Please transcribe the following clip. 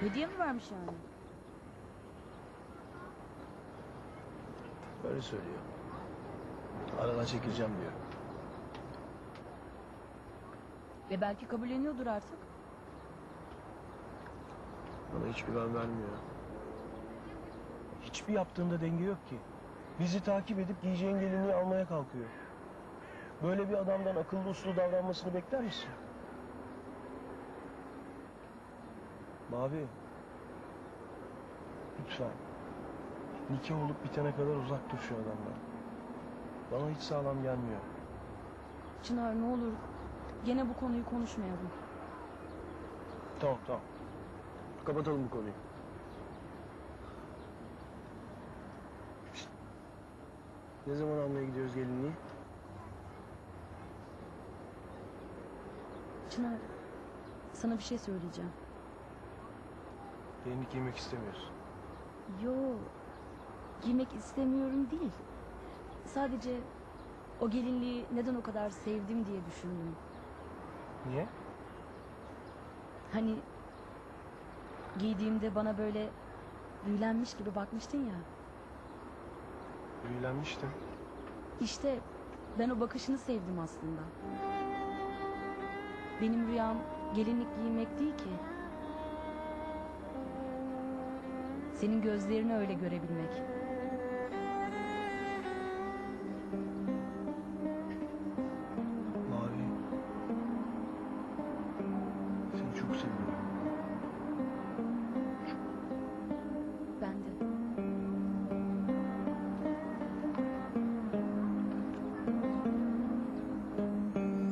Hediye mi vermiş yani? Öyle söylüyor. Aradan çekileceğim diyor. Ve belki kabulleniyordur artık. Bana hiç güven vermiyor. Hiçbir yaptığında denge yok ki. Bizi takip edip giyeceğin gelinliği almaya kalkıyor. Böyle bir adamdan akıllı uslu davranmasını bekler misin? Mavi. Lütfen. Nikah olup bitene kadar uzak dur şu adamdan. Bana hiç sağlam gelmiyor. Çınar ne olur gene bu konuyu konuşmayalım. Tamam tamam. Kapatalım bu konuyu. Ne zaman almaya gidiyoruz gelinliği? Çınar sana bir şey söyleyeceğim. Gelinlik giymek istemiyorsun. Yo giymek istemiyorum değil. Sadece o gelinliği neden o kadar sevdim diye düşündüm. Niye? Hani giydiğimde bana böyle büyülenmiş gibi bakmıştın ya. Büyülenmiştim. İşte ben o bakışını sevdim aslında. Benim rüyam gelinlik giymek değil ki. Senin gözlerini öyle görebilmek. Mavi. Seni çok seviyorum.